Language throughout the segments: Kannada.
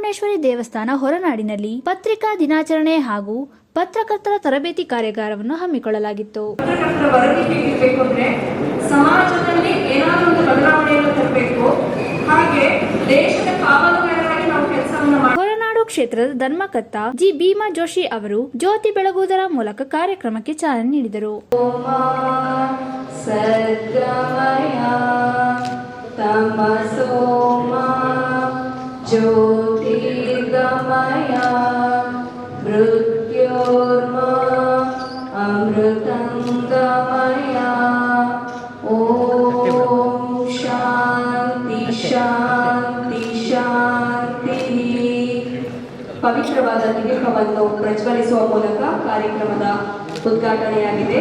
ಅನ್ನಪೂರ್ಣೇಶ್ವರಿ ದೇವಸ್ಥಾನ ಹೊರನಾಡಿನಲ್ಲಿ ಪತ್ರಿಕಾ ದಿನಾಚರಣೆ ಹಾಗೂ ಪತ್ರಕರ್ತರ ತರಬೇತಿ ಕಾರ್ಯಾಗಾರವನ್ನು ಹಮ್ಮಿಕೊಳ್ಳಲಾಗಿತ್ತು. ಸಮಾಜದಲ್ಲಿ ಏನಾದರೂ ಒಂದು ಬದಲಾವಣೆಯನ್ನು ತರಬೇಕು. ಹಾಗೆ ದೇಶದ ಕಾವಲುಗಾರರಾಗಿ ನಾವು ಕೆಲಸವನ್ನ ಮಾಡಿ ಹೊರನಾಡು ಕ್ಷೇತ್ರದ ಧರ್ಮಕರ್ತ ಜಿ. ಭೀಮಾ ಜೋಶಿ ಅವರು ಜ್ಯೋತಿ ಬೆಳಗುವುದರ ಮೂಲಕ ಕಾರ್ಯಕ್ರಮಕ್ಕೆ ಚಾಲನೆ ನೀಡಿದರು. ಸದ್ಗಮಯ ತಮಸೋಮ ಜ್ಯೋತಿರ್ಗಮಯ ಮೃತ್ಯೋರ್ಮ ಅಮೃತಂಗಮಯ ಓಂ ಶಾಂತಿ ಶಾಂತಿ ಶಾಂತಿ ಪವಿತ್ರವಾದ ದೀಪವನ್ನು ಪ್ರಜ್ವಲಿಸುವ ಮೂಲಕ ಕಾರ್ಯಕ್ರಮದ ಉದ್ಘಾಟನೆಯಾಗಿದೆ.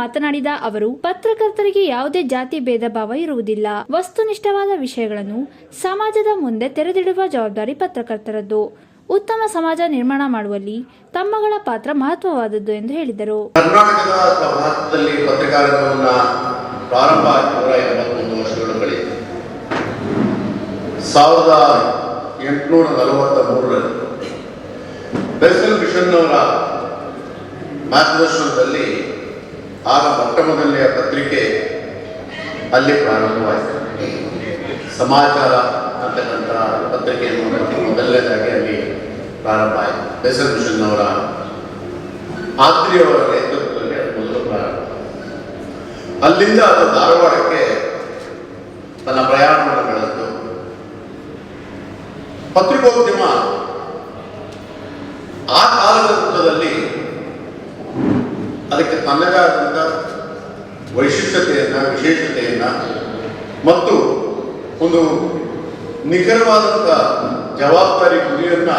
ಮಾತನಾಡಿದ ಅವರು, ಪತ್ರಕರ್ತರಿಗೆ ಯಾವುದೇ ಜಾತಿ ಭೇದ ಭಾವ ಇರುವುದಿಲ್ಲ. ವಸ್ತುನಿಷ್ಠವಾದ ವಿಷಯಗಳನ್ನು ಸಮಾಜದ ಮುಂದೆ ತೆರೆದಿಡುವ ಜವಾಬ್ದಾರಿ ಪತ್ರಕರ್ತರದ್ದು. ಉತ್ತಮ ಸಮಾಜ ನಿರ್ಮಾಣ ಮಾಡುವಲ್ಲಿ ತಮ್ಮಗಳ ಪಾತ್ರ ಮಹತ್ವವಾದದ್ದು ಎಂದು ಹೇಳಿದರು. ಕರ್ನಾಟಕದ ಭಾರತದಲ್ಲಿ ಪ್ರಾರಂಭ ಎಂಬತ್ತೊಂದು ವರ್ಷಗಳು ಕಳೆಯಿತು ಬೆಸಲ್ ಮಿಷನ್ ಅವರ ಮಾರ್ಗದರ್ಶನದಲ್ಲಿ ಆಗ ಮೊಟ್ಟ ಮೊದಲನೆಯ ಪತ್ರಿಕೆ ಅಲ್ಲಿ ಪ್ರಾರಂಭವಾಯಿತು. ಸಮಾಚಾರ ಅಂತಕ್ಕಂಥ ಪತ್ರಿಕೆಯನ್ನು ಮೊದಲನೇದಾಗಿ ಅಲ್ಲಿ ಪ್ರಾರಂಭ ಆಯಿತು ಬೆಸರ್ ಮಿಷನ್ ಅವರ ಆತ್ರಿಯವರ ನೇತೃತ್ವದಲ್ಲಿ ಅದು ಮೊದಲು ಪ್ರಾರಂಭ ಅಲ್ಲಿಂದ ಅದು ಧಾರವಾಡಕ್ಕೆ ಅದಕ್ಕೆ ತನ್ನದೇ ಆದಂಥ ವೈಶಿಷ್ಟ್ಯತೆಯನ್ನ, ವಿಶೇಷತೆಯನ್ನು ಮತ್ತು ಒಂದು ನಿಖರವಾದಂಥ ಜವಾಬ್ದಾರಿ ಗುರಿಯನ್ನು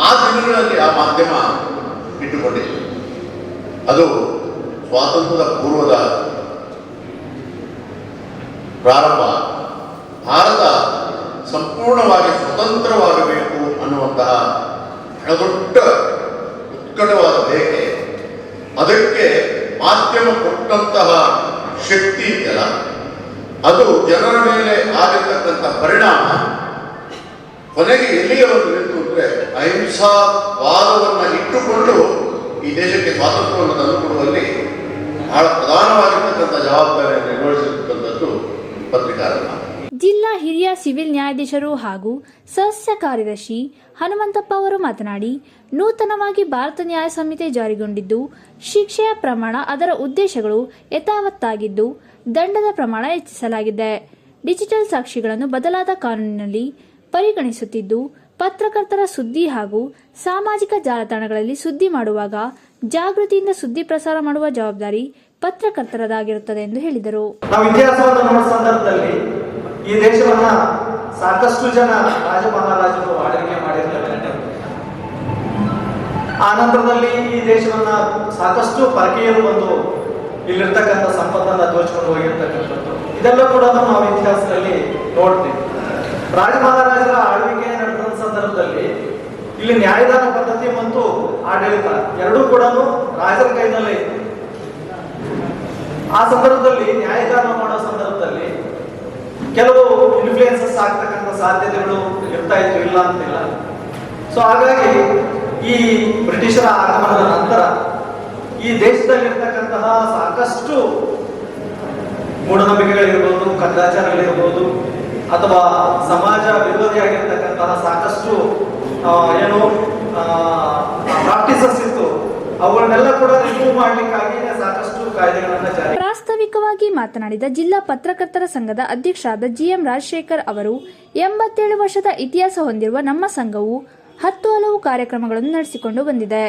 ಆ ದಿನಗಳಲ್ಲಿ ಆ ಮಾಧ್ಯಮ ಇಟ್ಟುಕೊಂಡಿತ್ತು ಅದು ಸ್ವಾತಂತ್ರ್ಯದ ಪೂರ್ವದ ಪ್ರಾರಂಭ. ಭಾರತ ಸಂಪೂರ್ಣವಾಗಿ ಸ್ವತಂತ್ರವಾಗಬೇಕು ಅನ್ನುವಂತಹ ದೊಡ್ಡ ಉತ್ಕಟವಾದ ಬೇಕೆ ಅದಕ್ಕೆ ಮಾಧ್ಯಮ ಕೊಟ್ಟಂತಹ ಶಕ್ತಿ ಇದೆಯಲ್ಲ? ಅದು ಜನರ ಮೇಲೆ ಆಗಿರ್ತಕ್ಕಂಥ ಪರಿಣಾಮ. ಕೊನೆಗೆ ಬಂದು ನಿಂತು ಅಂದ್ರೆ ಅಹಿಂಸಾವಾದವನ್ನು ಇಟ್ಟುಕೊಂಡು ಈ ದೇಶಕ್ಕೆ ಸ್ವಾತಂತ್ರ್ಯವನ್ನು ತಂದುಕೊಡುವಲ್ಲಿ ಬಹಳ ಪ್ರಧಾನವಾಗಿರ್ತಕ್ಕಂಥ ಜವಾಬ್ದಾರಿಯನ್ನು ನಿರ್ವಹಿಸಿರ್ತಕ್ಕಂಥದ್ದು ಪತ್ರಿಕಾರಂಗ ಜಿಲ್ಲಾ ಹಿರಿಯ ಸಿವಿಲ್ ನ್ಯಾಯಾಧೀಶರು ಹಾಗೂ ಸದಸ್ಯ ಕಾರ್ಯದರ್ಶಿ ಹನುಮಂತಪ್ಪ ಅವರು ಮಾತನಾಡಿ, ನೂತನವಾಗಿ ಭಾರತ ನ್ಯಾಯ ಸಂಹಿತೆ ಜಾರಿಗೊಂಡಿದ್ದು, ಶಿಕ್ಷೆಯ ಪ್ರಮಾಣ ಅದರ ಉದ್ದೇಶಗಳು ಯಥಾವತ್ತಾಗಿದ್ದು, ದಂಡದ ಪ್ರಮಾಣ ಹೆಚ್ಚಿಸಲಾಗಿದೆ. ಡಿಜಿಟಲ್ ಸಾಕ್ಷಿಗಳನ್ನು ಬದಲಾದ ಕಾನೂನಿನಲ್ಲಿ ಪರಿಗಣಿಸುತ್ತಿದ್ದು, ಪತ್ರಕರ್ತರ ಸುದ್ದಿ ಹಾಗೂ ಸಾಮಾಜಿಕ ಜಾಲತಾಣಗಳಲ್ಲಿ ಸುದ್ದಿ ಮಾಡುವಾಗ ಜಾಗೃತಿಯಿಂದ ಸುದ್ದಿ ಪ್ರಸಾರ ಮಾಡುವ ಜವಾಬ್ದಾರಿ ಪತ್ರಕರ್ತರದಾಗಿರುತ್ತದೆ ಎಂದು ಹೇಳಿದರು. ಈ ದೇಶವನ್ನ ಸಾಕಷ್ಟು ಜನ ರಾಜ ಮಹಾರಾಜರು ಆಳ್ವಿಕೆ ಮಾಡಿರ್ತಾರೆ. ಆ ನಂತರದಲ್ಲಿ ಈ ದೇಶವನ್ನ ಸಾಕಷ್ಟು ಪರಕೀಯರು ಬಂದು ಇಲ್ಲಿರ್ತಕ್ಕಂಥ ಸಂಪತ್ತನ್ನ ದೋಚಿಕೊಂಡು ಹೋಗಿರ್ತಕ್ಕಂಥದ್ದು. ಇದೆಲ್ಲ ಕೂಡ ನಾವು ಇತಿಹಾಸದಲ್ಲಿ ನೋಡ್ತೀವಿ. ರಾಜ ಮಹಾರಾಜರ ಆಳ್ವಿಕೆ ನಡೆದ ಸಂದರ್ಭದಲ್ಲಿ ಇಲ್ಲಿ ನ್ಯಾಯದಾನ ಪದ್ಧತಿ ಮತ್ತು ಆಡಳಿತ ಎರಡೂ ಕೂಡ ರಾಜರ ಕೈನಲ್ಲಿ ಆ ಸಂದರ್ಭದಲ್ಲಿ ನ್ಯಾಯದಾನ ಮಾಡೋ ಸಂದರ್ಭದಲ್ಲಿ ಕೆಲವು ಇನ್ಫ್ಲೂಯೆನ್ಸಸ್ ಆಗ್ತಕ್ಕಂಥ ಸಾಧ್ಯತೆಗಳು ಇರ್ತಾ ಇತ್ತು, ಇಲ್ಲ ಅಂತಿಲ್ಲ ಸೊ ಹಾಗಾಗಿ ಈ ಬ್ರಿಟಿಷರ ಆಗಮನದ ನಂತರ ಈ ದೇಶದಲ್ಲಿರ್ತಕ್ಕಂತಹ ಸಾಕಷ್ಟು ಮೂಢನಂಬಿಕೆಗಳಿರ್ಬೋದು ಕದ್ದಾಚಾರಗಳಿರ್ಬೋದು ಅಥವಾ ಸಮಾಜ ವಿರೋಧಿಯಾಗಿರ್ತಕ್ಕಂತಹ ಸಾಕಷ್ಟು ಏನು ಪ್ರಾಕ್ಟೀಸಸ್ ಇತ್ತು. ಅವುಗಳನ್ನೆಲ್ಲ ಕೂಡ ರಿಮೂವ್ ಸಾಕಷ್ಟು ಜಾರಿ ಪ್ರಾಸ್ತಾವಿಕವಾಗಿ ಮಾತನಾಡಿದ ಜಿಲ್ಲಾ ಪತ್ರಕರ್ತರ ಸಂಘದ ಅಧ್ಯಕ್ಷರಾದ ಜಿಎಂ ರಾಜಶೇಖರ್ ಅವರು, ಎಂಬತ್ತೇಳು ವರ್ಷದ ಇತಿಹಾಸ ಹೊಂದಿರುವ ನಮ್ಮ ಸಂಘವು ಹತ್ತು ಹಲವು ಕಾರ್ಯಕ್ರಮಗಳನ್ನು ನಡೆಸಿಕೊಂಡು ಬಂದಿದೆ.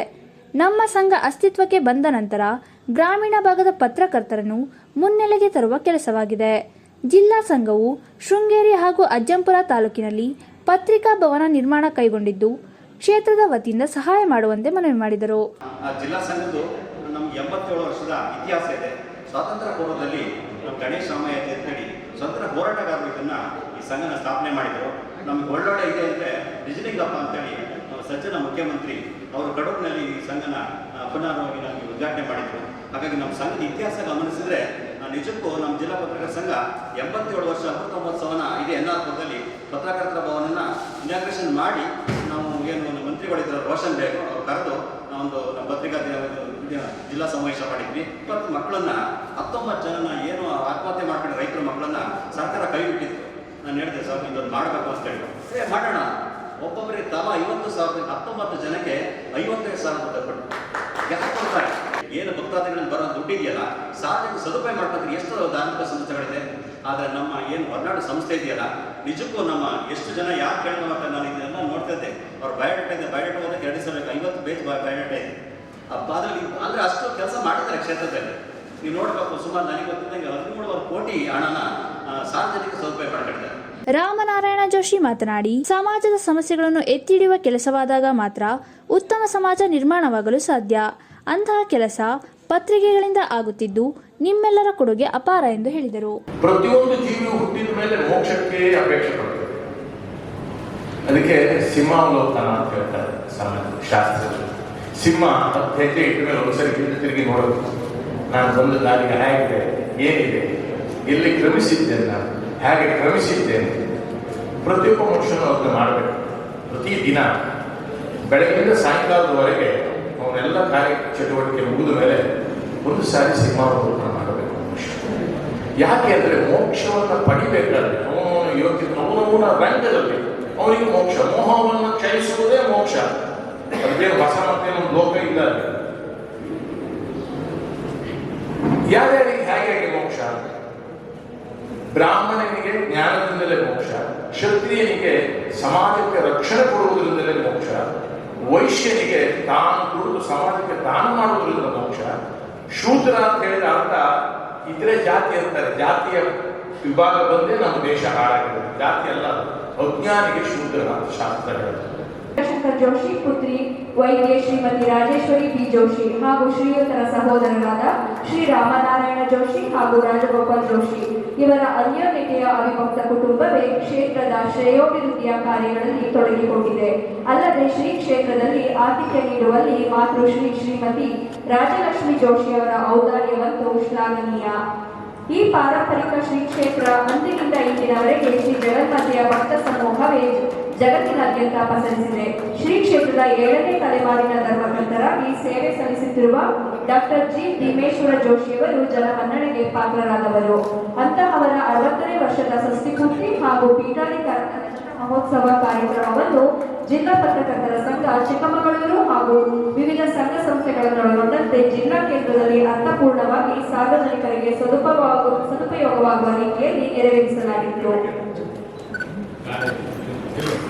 ನಮ್ಮ ಸಂಘ ಅಸ್ತಿತ್ವಕ್ಕೆ ಬಂದ ನಂತರ ಗ್ರಾಮೀಣ ಭಾಗದ ಪತ್ರಕರ್ತರನ್ನು ಮುನ್ನೆಲೆಗೆ ತರುವ ಕೆಲಸವಾಗಿದೆ. ಜಿಲ್ಲಾ ಸಂಘವು ಶೃಂಗೇರಿ ಹಾಗೂ ಅಜ್ಜಂಪುರ ತಾಲೂಕಿನಲ್ಲಿ ಪತ್ರಿಕಾ ಭವನ ನಿರ್ಮಾಣ ಕೈಗೊಂಡಿದ್ದು ಕ್ಷೇತ್ರದ ವತಿಯಿಂದ ಸಹಾಯ ಮಾಡುವಂತೆ ಮನವಿ ಮಾಡಿದರು. ಜಿಲ್ಲಾ ಸಂಘದ್ದು ನಮ್ಗೆ ಎಂಬತ್ತೇಳು ವರ್ಷದ ಇತಿಹಾಸ ಇದೆ. ಸ್ವಾತಂತ್ರ್ಯ ಪೂರ್ವದಲ್ಲಿ ನಮ್ಮ ಗಣೇಶ್ ರಾಮಯ್ಯ ತೀರ್ಥಹಳ್ಳಿ ಸ್ವತಂತ್ರ ಹೋರಾಟಗಾರರು ಇದನ್ನ ಈ ಸಂಘನ ಸ್ಥಾಪನೆ ಮಾಡಿದರು. ನಮಗೆ ಒಳ್ಳೊಳ್ಳೆ ಇದೆ ಅಂದರೆ ನಿಜಲಿಂಗಪ್ಪ ಅಂತೇಳಿ ಸಜ್ಜನ ಮುಖ್ಯಮಂತ್ರಿ ಅವರು ಕಡೂರಿನಲ್ಲಿ ಈ ಸಂಘನ ಪುನರ್ವಾಗಿ ನಮಗೆ ಉದ್ಘಾಟನೆ ಮಾಡಿದರು. ಹಾಗಾಗಿ ನಮ್ಮ ಸಂಘದ ಇತಿಹಾಸ ಗಮನಿಸಿದ್ರೆ ನಿಜಕ್ಕೂ ನಮ್ಮ ಜಿಲ್ಲಾ ಪತ್ರಕರ್ತರ ಸಂಘ ಎಂಬತ್ತೇಳು ವರ್ಷ ಅಮೃತ ಮಹೋತ್ಸವನ ಇದೇ ಎನ್ನಾರ್ಪುರದಲ್ಲಿ ಪತ್ರಕರ್ತರ ಭವನನ್ನ ಇನಾಗ್ರೇಷನ್ ಮಾಡಿ ನಾವು ಏನು ಮಂತ್ರಿಗಳಿದ್ದಾರೆ ರೋಷನ್ ಬೇಗ ಅವ್ರು ಕರೆದು ನಾವೊಂದು ನಮ್ಮ ಪತ್ರಿಕಾ ಜಿಲ್ಲಾ ಸಮಾವೇಶ ಮಾಡಿದ್ವಿ. ಇಪ್ಪತ್ತು ಮಕ್ಕಳನ್ನ, ಹತ್ತೊಂಬತ್ತು ಜನನ ಏನು ಆತ್ಮಹತ್ಯೆ ಮಾಡ್ಕೊಂಡು ರೈತರ ಮಕ್ಕಳನ್ನ ಸರ್ಕಾರ ಕೈ ಬಿಟ್ಟಿತ್ತು ನಾನು ಹೇಳಿದೆ, ಸರ್, ಇದೊಂದು ಮಾಡಬೇಕು ಅಂತ ಹೇಳಿ. ಏ, ಮಾಡೋಣ. ಒಬ್ಬೊಬ್ಬರಿಗೆ ತಲಾ ಐವತ್ತು ಸಾವಿರದ ಹತ್ತೊಂಬತ್ತು ಜನಕ್ಕೆ ಐವತ್ತೈದು ಸಾವಿರ ಕೊಟ್ಟು ಯಾಕೆ ಕೊಡ್ತಾರೆ? ಏನು ಭಕ್ತಾದಿಗಳನ್ನು ಬರೋ ದುಡ್ಡು ಇದೆಯಲ್ಲ ಸಾರ್ವಜನಿಕ ಸದುಪಾಯ ಮಾಡ್ಕೊಂಡ್ರೆ ಎಷ್ಟು ಧಾರ್ಮಿಕ ಸಂಸ್ಥೆಗಳಿದೆ. ಆದರೆ ನಮ್ಮ ಏನು ಹೊರನಾಡು ಸಂಸ್ಥೆ ಇದೆಯಲ್ಲ, ನಿಜಕ್ಕೂ ನಮ್ಮ ಎಷ್ಟು ಜನ ಯಾರು ಕೇಳ್ಕೊಂಬರ್ತಾರೆ ನಾನು ಇದನ್ನೆಲ್ಲ ನೋಡ್ತಾ ಇದ್ದೆ. ಅವ್ರ ಬಯೋಡೇಟಾ ಇದೆ ಬಯೋಡೇಟಾ ಒಂದಕ್ಕೆ ಎರಡು ಸಾವಿರ ಐವತ್ತು ಪೇಜ್ ಬಯೋಡೇಟಾ ಇದೆ. ಅಪ್ಪ ಅದ್ರಲ್ಲಿ ಅಂದರೆ ಅಷ್ಟು ಕೆಲಸ ಮಾಡಿದ್ದಾರೆ ಕ್ಷೇತ್ರದಲ್ಲಿ. ನೀವು ನೋಡಬೇಕು ಸುಮಾರು ನನಗೆ ಗೊತ್ತಿದ್ದಂಗೆ ಹದಿಮೂರುವರೆ ಕೋಟಿ ಹಣನ ಸಾರ್ವಜನಿಕ ಸದುಪಯೋಗ ಮಾಡ್ಕೊಂಡಿದ್ದಾರೆ. ರಾಮನಾರಾಯಣ ಜೋಶಿ ಮಾತನಾಡಿ ಸಮಾಜದ ಸಮಸ್ಯೆಗಳನ್ನು ಎತ್ತಿಡಿಯುವ ಕೆಲಸವಾದಾಗ ಮಾತ್ರ ಉತ್ತಮ ಸಮಾಜ ನಿರ್ಮಾಣವಾಗಲು ಸಾಧ್ಯ. ಅಂತಹ ಕೆಲಸ ಪತ್ರಿಕೆಗಳಿಂದ ಆಗುತ್ತಿದ್ದು ನಿಮ್ಮೆಲ್ಲರ ಕೊಡುಗೆ ಅಪಾರ ಎಂದು ಹೇಳಿದರು. ಪ್ರತಿಯೊಂದು ಜೀವಿ ಹುಟ್ಟಿದ ಮೇಲೆ ಮೋಕ್ಷಕ್ಕೆ ಅಪೇಕ್ಷೆ ಅದಕ್ಕೆ ಸಿಂಹಾವಲೋಕನ ಅಂತ ಹೇಳ್ತಾರೆ ಸಮಯ ಶಾಸ್ತ್ರದಲ್ಲಿ. ಸಿಂಹ ಹೆಜ್ಜೆ ಇಟ್ಟ ಮೇಲೆ ಒಂದ್ಸರಿ ಹಿಂದೆ ತಿರುಗಿ ನೋಡೋದು. ನಾನು ಬಂದು ದಾರಿಗೆ ಹೇಗಿದೆ, ಏನಿದೆ? ಎಲ್ಲಿ ಕ್ರಮಿಸಿದ್ದೇನೆ ನಾನು? ಹೇಗೆ ಕ್ರಮಿಸಿದ್ದೇನೆ? ಪ್ರತಿಯೊಬ್ಬ ಮನುಷ್ಯನು ಅದನ್ನು ಮಾಡಬೇಕು. ಪ್ರತಿ ದಿನ ಬೆಳಗ್ಗಿಂದ ಸಾಯಂಕಾಲದವರೆಗೆ ಅವನ್ನೆಲ್ಲ ಕಾರ್ಯ ಚಟುವಟಿಕೆ ಮುಗಿದ ಮೇಲೆ ಒಂದು ಸಾರಿ ಸಿಂಹಾವಲೋಕನ ಮಾಡಬೇಕು ಯಾಕೆ ಅಂದ್ರೆ ಮೋಕ್ಷವನ್ನು ಪಡಿಬೇಕಾದ್ರೆ ಅವನು ಯೋಗ್ಯ ಅವನವನ ರಂಗದಲ್ಲಿ ಅವನಿಗೆ ಮೋಕ್ಷ ಮೋಹವನ್ನು ಕ್ಷಯಿಸುವುದೇ ಮೋಕ್ಷ ಅದೇನು ಹೊಸ ಮತ್ತೇನು ಲೋಕ ಇಲ್ಲ. ಯಾರ್ಯಾರಿಗೆ ಹೇಗೆ ಮೋಕ್ಷ ಬ್ರಾಹ್ಮಣನಿಗೆ ಜ್ಞಾನದಿಂದಲೇ ಮೋಕ್ಷ ಕ್ಷತ್ರಿಯನಿಗೆ ಸಮಾಜಕ್ಕೆ ರಕ್ಷಣೆ ಕೊಡುವುದರಿಂದಲೇ ಮೋಕ್ಷ ವೈಶ್ಯನಿಗೆ ತಾನು ದುಡಿದು ಸಮಾಜಕ್ಕೆ ತಾನು ಮಾಡುವುದರಿಂದ ಮೋಕ್ಷ ಶೂದ್ರ ಅಂತ ಹೇಳಿದ ಅರ್ಥ ಇತರೆ ಜಾತಿ ಅಂತಾರೆ ಜಾತಿಯ ವಿಭಾಗ ಬಂದೇ ನಮ್ಮ ದೇಶ ಹಾಳಾಗಿದೆ. ಜಾತಿ ಅಲ್ಲ. ಅಜ್ಞಾನಿಗೆ ಶೂದ್ರ ಅಂತ ಶಾಸ್ತ್ರ ಜೋಶಿ ಪುತ್ರಿ, ವೈದ್ಯ ಶ್ರೀಮತಿ ರಾಜೇಶ್ವರಿ ಬಿ ಜೋಶಿ ಹಾಗೂ ಶ್ರೀಯುತರ ಸಹೋದರರಾದ ಶ್ರೀ ರಾಮನಾರಾಯಣ ಜೋಶಿ ಹಾಗೂ ರಾಜಗೋಪಾಲ್ ಜೋಶಿ. ಇವರ ಅನ್ಯೋನ್ಯತೆಯ ಅವಿಭಕ್ತ ಕುಟುಂಬವೇ ಕ್ಷೇತ್ರದ ಶ್ರೇಯೋಭಿವೃದ್ಧಿಯ ಕಾರ್ಯಗಳಲ್ಲಿ ತೊಡಗಿಕೊಂಡಿದೆ. ಅಲ್ಲದೆ ಶ್ರೀ ಕ್ಷೇತ್ರದಲ್ಲಿ ಆತಿಥ್ಯ ನೀಡುವಲ್ಲಿ ಮಾತೃಶ್ರೀ ಶ್ರೀಮತಿ ರಾಜಲಕ್ಷ್ಮಿ ಜೋಶಿಯವರ ಔದಾರ್ಯವಂತೂ ಶ್ಲಾಘನೀಯ. ಈ ಪಾರಂಪರಿಕ ಶ್ರೀ ಕ್ಷೇತ್ರ ಅಂದಿನಿಂದ ಇಂದಿನವರೆಗೆ ಶ್ರೀ ಜಗನ್ಮಾತೆಯ ಭಕ್ತ ಸಮೂಹವೇ ಜಗತ್ತಿನಾದ್ಯಂತ ಪಸರಿಸಿದೆ. ಶ್ರೀ ಕ್ಷೇತ್ರದ ಏಳನೇ ತಲೆಮಾರಿನ ಧರ್ಮಗ್ರಂಥರಾಗಿ ಸೇವೆ ಸಲ್ಲಿಸುತ್ತಿರುವ ಡಾಕ್ಟರ್ ಜಿ ಭೀಮೇಶ್ವರ ಜೋಶಿಯವರು ಜನಮನ್ನಣೆಗೆ ಪಾತ್ರರಾದವರು. ಅಂತಹವರ ಅರವತ್ತನೇ ವರ್ಷದ ಷಷ್ಠಿಪೂರ್ತಿ ಹಾಗೂ ಪೀಠಾಧಿಕಾರದ ಮಹೋತ್ಸವ ಕಾರ್ಯಕ್ರಮವನ್ನು ಜಿಲ್ಲಾ ಪತ್ರಕರ್ತರ ಸಂಘ ಚಿಕ್ಕಮಗಳೂರು ಹಾಗೂ ವಿವಿಧ ಸಂಘ ಸಂಸ್ಥೆಗಳನ್ನೊಳಗೊಂಡಂತೆ ಜಿಲ್ಲಾ ಕೇಂದ್ರದಲ್ಲಿ ಅರ್ಥಪೂರ್ಣವಾಗಿ ಸಾರ್ವಜನಿಕರಿಗೆ ಸದುಪವಾಗ ಸದುಪಯೋಗವಾಗುವ ರೀತಿಯಲ್ಲಿ ನೆರವೇರಿಸಲಾಗಿತ್ತು.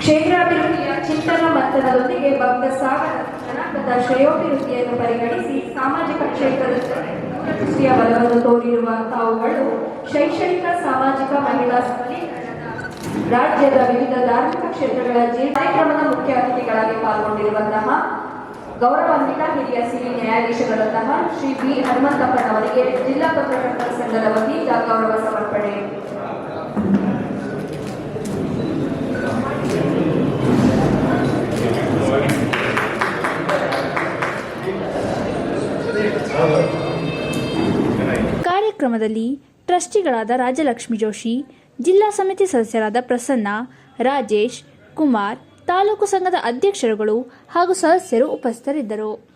ಕ್ಷೇತ್ರಾಭಿವೃದ್ಧಿಯ ಚಿಂತನ ಮಂಥನದೊಂದಿಗೆ ಭಕ್ತ ಸಾಗರ ಜನಾಂಗದ ಶ್ರೇಯೋಭಿವೃದ್ಧಿಯನ್ನು ಪರಿಗಣಿಸಿ ಸಾಮಾಜಿಕ ಕ್ಷೇತ್ರದ ಬಲವನ್ನು ತೋರಿರುವ ತಾವುಗಳು ಶೈಕ್ಷಣಿಕ, ಸಾಮಾಜಿಕ, ಮಹಿಳಾ ಸಬಲೀಕರಣದ ರಾಜ್ಯದ ವಿವಿಧ ಧಾರ್ಮಿಕ ಕ್ಷೇತ್ರಗಳ ಕಾರ್ಯಕ್ರಮದ ಮುಖ್ಯ ಅತಿಥಿಗಳಾಗಿ ಪಾಲ್ಗೊಂಡಿರುವಂತಹ ಗೌರವಾನ್ವಿತ ಹಿರಿಯ ಸಿರಿ ನ್ಯಾಯಾಧೀಶರಾದಂತಹ ಶ್ರೀ ಬಿ. ಹನುಮಂತಪ್ಪನವರಿಗೆ ಜಿಲ್ಲಾ ಪತ್ರಕರ್ತರ ಸಂಘದ ವತಿಯಿಂದ ಗೌರವ ಸಮರ್ಪಣೆ. ಕಾರ್ಯಕ್ರಮದಲ್ಲಿ ಟ್ರಸ್ಟಿಗಳಾದ ರಾಜಲಕ್ಷ್ಮಿ ಜೋಶಿ ಜಿಲ್ಲಾ ಸಮಿತಿ ಸದಸ್ಯರಾದ ಪ್ರಸನ್ನ ರಾಜೇಶ್ ಕುಮಾರ್ ತಾಲೂಕು ಸಂಘದ ಅಧ್ಯಕ್ಷರುಗಳು ಹಾಗೂ ಸದಸ್ಯರು ಉಪಸ್ಥಿತರಿದ್ದರು.